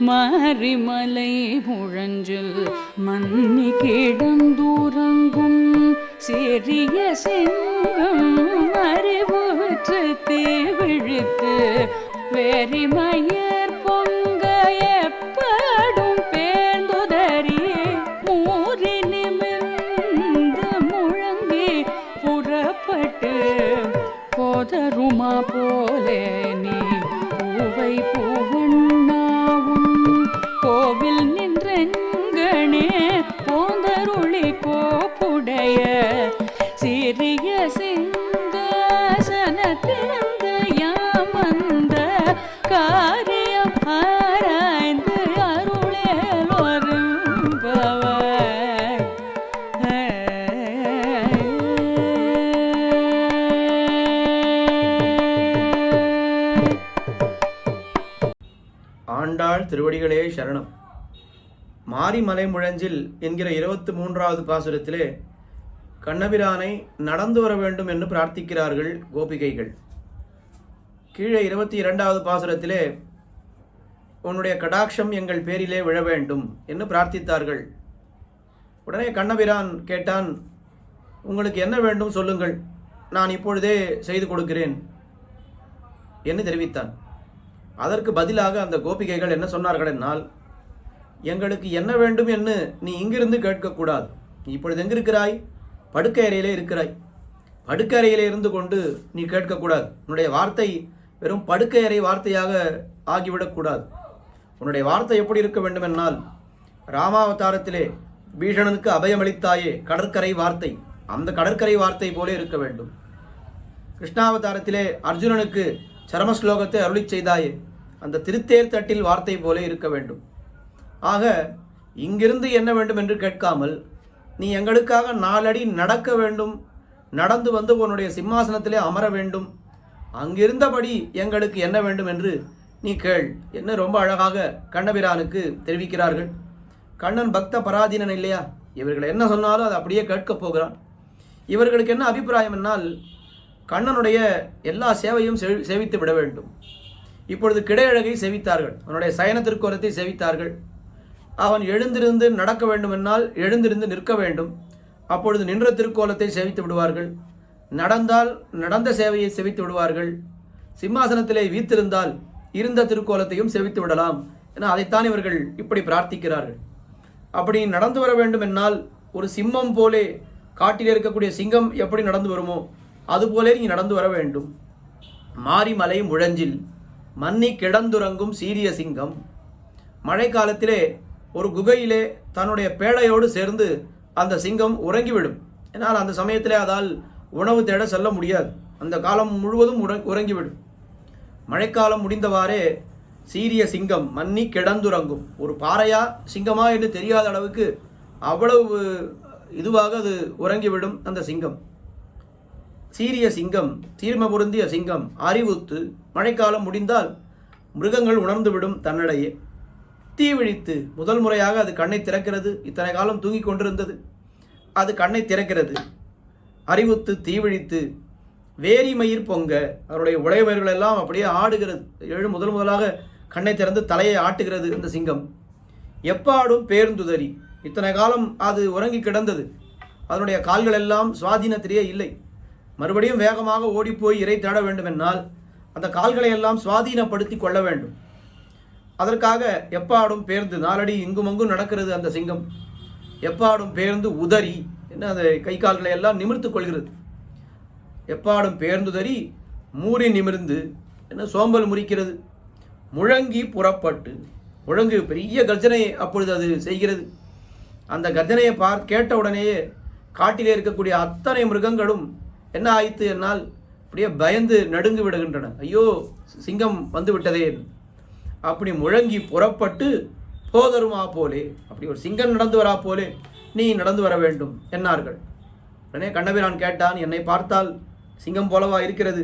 மாரிமலை முழஞ்சில் மன்னி கிடந்தூரங்கும் சிறிய சிங்கம் அறிவுற்று தீவிழித்து வெறிமயர் நின்றெங்கனே போந்தருளி கோப்புடைய சிறிய சிங்காசனத்திருந்த யாமந்த காரியம் ஆராய்ந்து அருளேல் வரும்பவர் ஆண்டாள் திருவடிகளே சரணம். மாரிமலை முழஞ்சில் என்கிற இருபத்தி மூன்றாவது பாசுரத்திலே கண்ணபிரானை நடந்து வர வேண்டும் என்று பிரார்த்திக்கிறார்கள் கோபிகைகள். கீழே இருபத்தி இரண்டாவது பாசுரத்திலே உன்னுடைய கடாட்சம் எங்கள் பேரிலே விழ வேண்டும் என்று பிரார்த்தித்தார்கள். உடனே கண்ணபிரான் கேட்டான் உங்களுக்கு என்ன வேண்டும் சொல்லுங்கள் நான் இப்பொழுதே செய்து கொடுக்கிறேன் என்று தெரிவித்தான். அதற்கு பதிலாக அந்த கோபிகைகள் என்ன சொன்னார்கள் என்னால் எங்களுக்கு என்ன வேண்டும் என்று நீ இங்கிருந்து கேட்கக்கூடாது. நீ இப்பொழுது எங்கிருக்கிறாய்? படுக்கையறையிலே இருக்கிறாய். படுக்கை அறையிலே இருந்து கொண்டு நீ கேட்கக்கூடாது. உன்னுடைய வார்த்தை வெறும் படுக்கையறை வார்த்தையாக ஆகிவிடக்கூடாது. உன்னுடைய வார்த்தை எப்படி இருக்க வேண்டும் என்னால் ராமாவதாரத்திலே பீஷணனுக்கு அபயமளித்தாயே கடற்கரை வார்த்தை. அந்த கடற்கரை வார்த்தை போலே இருக்க வேண்டும். கிருஷ்ணாவதாரத்திலே அர்ஜுனனுக்கு சரம ஸ்லோகத்தை அருளிச் செய்தாயே அந்த திருத்தேர் தட்டில் வார்த்தை போலே இருக்க வேண்டும். ஆக இங்கிருந்து என்ன வேண்டும் என்று கேட்காமல் நீ எங்களுக்காக நாலடி நடக்க வேண்டும் நடந்து வந்து உன்னுடைய சிம்மாசனத்திலே அமர வேண்டும். அங்கிருந்தபடி எங்களுக்கு என்ன வேண்டும் என்று நீ கேள் என்ன ரொம்ப அழகாக கண்ணபிரானுக்கு தெரிவிக்கிறார்கள். கண்ணன் பக்த பராதீனன் இல்லையா? இவர்கள் என்ன சொன்னாலும் அதை அப்படியே கேட்கப் போகிறான். இவர்களுக்கு என்ன அபிப்பிராயம் என்னால் கண்ணனுடைய எல்லா சேவையும் சேவித்து விட வேண்டும். இப்பொழுது கிடையழகை சேவித்தார்கள். அவனுடைய சயன திருக்கோலத்தை அவன் எழுந்திருந்து நடக்க வேண்டுமென்றால் எழுந்திருந்து நிற்க வேண்டும். அப்பொழுது நின்ற திருக்கோலத்தை சேவித்து விடுவார்கள். நடந்தால் நடந்த சேவையை செவித்து விடுவார்கள். சிம்மாசனத்திலே வீத்திருந்தால் இருந்த திருக்கோலத்தையும் செவித்து விடலாம் என அதைத்தான் இவர்கள் இப்படி பிரார்த்திக்கிறார்கள். அப்படி நடந்து வர வேண்டும் என்னால் ஒரு சிம்மம் போலே காட்டில் இருக்கக்கூடிய சிங்கம் எப்படி நடந்து வருமோ அதுபோலே நீ நடந்து வர வேண்டும். மாரிமலை முழஞ்சில் மன்னி கிடந்துறங்கும் சீரிய சிங்கம். மழைக்காலத்திலே ஒரு குகையிலே தன்னுடைய பேழையோடு சேர்ந்து அந்த சிங்கம் உறங்கிவிடும். ஏன்னால் அந்த சமயத்திலே அதால் உணவு தேட செல்ல முடியாது. அந்த காலம் முழுவதும் உறங்கிவிடும். மழைக்காலம் முடிந்தவாறே சீரிய சிங்கம் மன்னி கிடந்துறங்கும். ஒரு பாறையா சிங்கமா என்று தெரியாத அளவுக்கு அவ்வளவு இதுவாக அது உறங்கிவிடும் அந்த சிங்கம். சீரிய சிங்கம் தீர்ம பொருந்திய சிங்கம் அறிவுத்து மழைக்காலம் முடிந்தால் மிருகங்கள் உணர்ந்துவிடும் தன்னிடையே. தீ விழித்து முதல் முறையாக அது கண்ணை திறக்கிறது. இத்தனை காலம் தூங்கி கொண்டிருந்தது. அது கண்ணை திறக்கிறது. அறிவுத்து தீ விழித்து வேரிமயிர் பொங்க அவருடைய உடையமயிர்கள் எல்லாம் அப்படியே ஆடுகிறது. எழு முதல் முதலாக கண்ணை திறந்து தலையை ஆட்டுகிறது இந்த சிங்கம். எப்பாடும் பேருந்துதறி. இத்தனை காலம் அது உறங்கி கிடந்தது. அதனுடைய கால்கள் எல்லாம் சுவாதீனத்திலேயே இல்லை. மறுபடியும் வேகமாக ஓடிப்போய் இறை தேட வேண்டுமென்றால் அந்த கால்களை எல்லாம் சுவாதீனப்படுத்தி கொள்ள வேண்டும். அதற்காக எப்பாடும் பேர்ந்து நாலடி இங்கும் அங்கும் நடக்கிறது அந்த சிங்கம். எப்பாடும் பேர்ந்து உதறி என்ன அது கை கால்களை எல்லாம் நிமிர்த்துக் கொள்கிறது. எப்பாடும் பேர்ந்துதறி மூறி நிமிர்ந்து என்ன சோம்பல் முறிக்கிறது. முழங்கி புறப்பட்டு முழங்கு பெரிய கர்ஜனை அப்பொழுது அது செய்கிறது. அந்த கர்ஜனையை பார் கேட்ட உடனேயே காட்டிலே இருக்கக்கூடிய அத்தனை மிருகங்களும் என்ன ஆயிற்று என்னால் அப்படியே பயந்து நடுங்கு விடுகின்றன. ஐயோ சிங்கம் வந்து விட்டதே. அப்படி முழங்கி புறப்பட்டு போதருமா போலே அப்படி ஒரு சிங்கம் நடந்து வரா போலே நீ நடந்து வர வேண்டும் என்னார்கள். உடனே கண்ணபிரான் கேட்டான் என்னை பார்த்தால் சிங்கம் போலவா இருக்கிறது?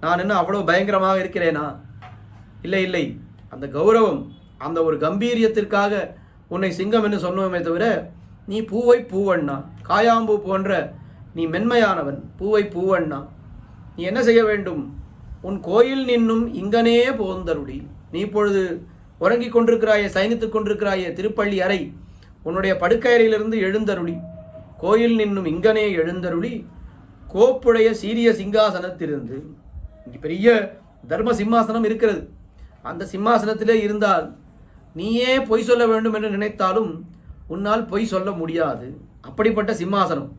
நான் என்ன அவ்வளோ பயங்கரமாக இருக்கிறேனா? இல்லை இல்லை அந்த கௌரவம் அந்த ஒரு கம்பீரியத்திற்காக உன்னை சிங்கம் என்று சொன்னோமே தவிர நீ பூவை பூவண்ணா காயாம்பூ போன்ற நீ மென்மையானவன் பூவை பூவண்ணா. நீ என்ன செய்ய வேண்டும்? உன் கோயில் நின்னும் இங்கனே போந்தருடி நீ இப்பொழுது உறங்கிக் கொண்டிருக்கிறாயே சயனித்துக் கொண்டிருக்கிறாயே திருப்பள்ளி அறை உன்னுடைய படுக்கையறையிலிருந்து எழுந்தருளி. கோயில் நின்னும் இங்கனே எழுந்தருளி கோப்புடைய சீரிய சிங்காசனத்திலிருந்து பெரிய தர்ம சிம்மாசனம் இருக்கிறது. அந்த சிம்மாசனத்திலே இருந்தால் நீயே பொய் சொல்ல வேண்டும் என்று நினைத்தாலும் உன்னால் பொய் சொல்ல முடியாது. அப்படிப்பட்ட சிம்மாசனம்.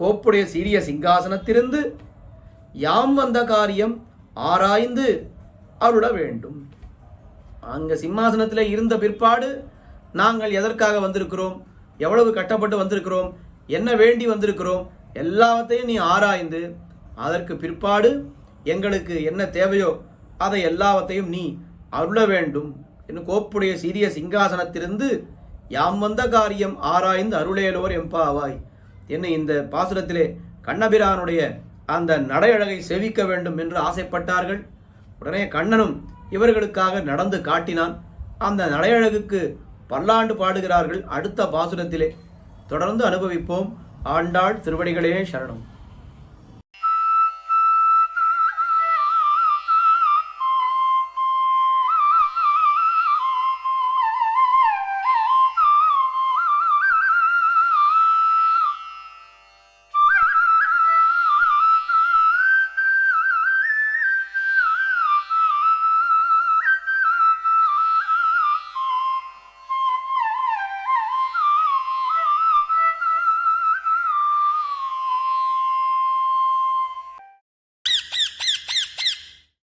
கோப்புடைய சீரிய சிங்காசனத்திலிருந்து யாம் வந்த காரியம் ஆராய்ந்து அருள வேண்டும். அங்க சிம்மாசனத்தில் இருந்த பிற்பாடு நாங்கள் எதற்காக வந்திருக்கிறோம்? எவ்வளவு கட்டப்பட்டு வந்திருக்கிறோம்? என்ன வேண்டி வந்திருக்கிறோம்? எல்லாத்தையும் நீ ஆராய்ந்து அதற்கு பிற்பாடு எங்களுக்கு என்ன தேவையோ அதை எல்லாவற்றையும் நீ அருள வேண்டும் என்று கோப்புடைய சிறிய சிங்காசனத்திலிருந்து யாம் வந்த காரியம் ஆராய்ந்து அருளேலோர் எம்பாவாய் என்ன இந்த பாசுரத்திலே கண்ணபிரானுடைய அந்த நடையழகை செவிக்க வேண்டும் என்று ஆசைப்பட்டார்கள். உடனே கண்ணனும் இவர்களுக்காக நடந்து காட்டினான். அந்த நடையழகுக்கு பல்லாண்டு பாடுகிறார்கள் அடுத்த பாசுரத்திலே. தொடர்ந்து அனுபவிப்போம். ஆண்டாள் திருவடிகளே சரணம்.